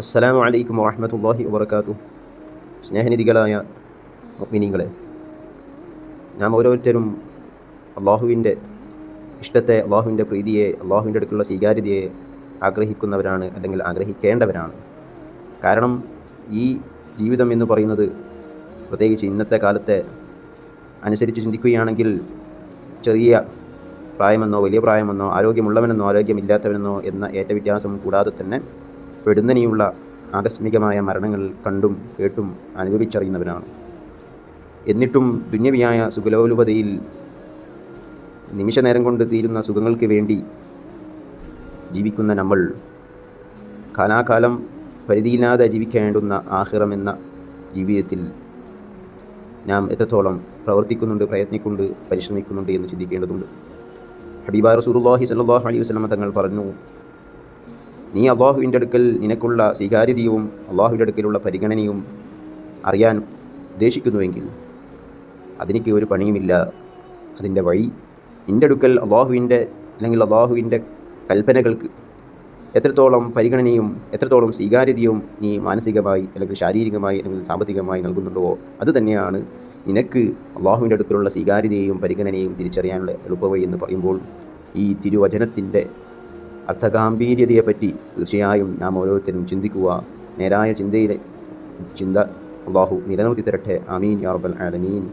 അസ്സലാമു അലൈക്കും വറഹ്മത്തുള്ളാഹി വബർക്കാത്തു സ്നേഹനിധികളായ മിനിങ്ങളെ നാം ഓരോരുത്തരും അള്ളാഹുവിന്റെ ഇഷ്ടത്തെ അള്ളാഹുവിന്റെ പ്രീതിയെ അള്ളാഹുവിന്റെ അടുക്കുള്ള സ്വീകാര്യതയെ ആഗ്രഹിക്കുന്നവരാണ് അല്ലെങ്കിൽ ആഗ്രഹിക്കേണ്ടവരാണ്. കാരണം ഈ ജീവിതം എന്ന് പറയുന്നത് പ്രത്യേകിച്ച് ഇന്നത്തെ കാലത്തെ അനുസരിച്ച് ചിന്തിക്കുകയാണെങ്കിൽ ചെറിയ പ്രായമെന്നോ വലിയ പ്രായമെന്നോ ആരോഗ്യമുള്ളവനെന്നോ ആരോഗ്യമില്ലാത്തവനെന്നോ എന്ന ഏറ്റ വ്യത്യാസം കൂടാതെ തന്നെ പെടുന്നനെയുള്ള ആകസ്മികമായ മരണങ്ങൾ കണ്ടും കേട്ടും അനുഭവിച്ചറിയുന്നവനാണ്. എന്നിട്ടും ദുന്യവിയായ സുഖലോലുപതയിൽ നിമിഷനേരം കൊണ്ട് തീരുന്ന സുഖങ്ങൾക്ക് വേണ്ടി ജീവിക്കുന്ന നമ്മൾ കാലാകാലം പരിധിയില്ലാതെ ജീവിക്കേണ്ടുന്ന ആഹ്റം എന്ന ജീവിതത്തിൽ നാം എത്രത്തോളം പ്രവർത്തിക്കുന്നുണ്ട് പ്രയത്നിക്കുന്നുണ്ട് പരിശ്രമിക്കുന്നുണ്ട് എന്ന് ചിന്തിക്കേണ്ടതുണ്ട്. ഹബീബ സുറുല്ലാഹി സല്ലാഹു അലൈഹി വസ്ലമ തങ്ങൾ പറഞ്ഞു നീ അള്ളാഹുവിന്റെ അടുക്കൽ നിനക്കുള്ള സ്വീകാര്യതയും അള്ളാഹുവിന്റെ അടുക്കലുള്ള പരിഗണനയും അറിയാൻ ഉദ്ദേശിക്കുന്നുവെങ്കിൽ അതിനിക്ക് ഒരു പണിയുമില്ല. അതിന്റെ വഴി നിന്റെ അടുക്കൽ അള്ളാഹുവിന്റെ അല്ലെങ്കിൽ അള്ളാഹുവിന്റെ കൽപ്പനകൾക്ക് എത്രത്തോളം പരിഗണനയും എത്രത്തോളം സ്വീകാര്യതയും നീ മാനസികമായി അല്ലെങ്കിൽ ശാരീരികമായി അല്ലെങ്കിൽ സാമ്പത്തികമായി നൽകുന്നുണ്ടോ അത് തന്നെയാണ് നിനക്ക് അള്ളാഹുവിന്റെ അടുക്കലുള്ള സ്വീകാര്യതയും പരിഗണനയും തിരിച്ചറിയാനുള്ള എളുപ്പവഴി എന്ന് പറയുമ്പോൾ ഈ തിരുവചനത്തിന്റെ അർത്ഥഗാംഭീര്യതയെപ്പറ്റി തീർച്ചയായും നാം ഓരോരുത്തരും ചിന്തിക്കുക. നേരായ ചിന്തയിലെ ചിന്ത അള്ളാഹു നിലനിർത്തി തരട്ടെ. ആമീൻ യാ റബ്ബൽ ആലമീൻ.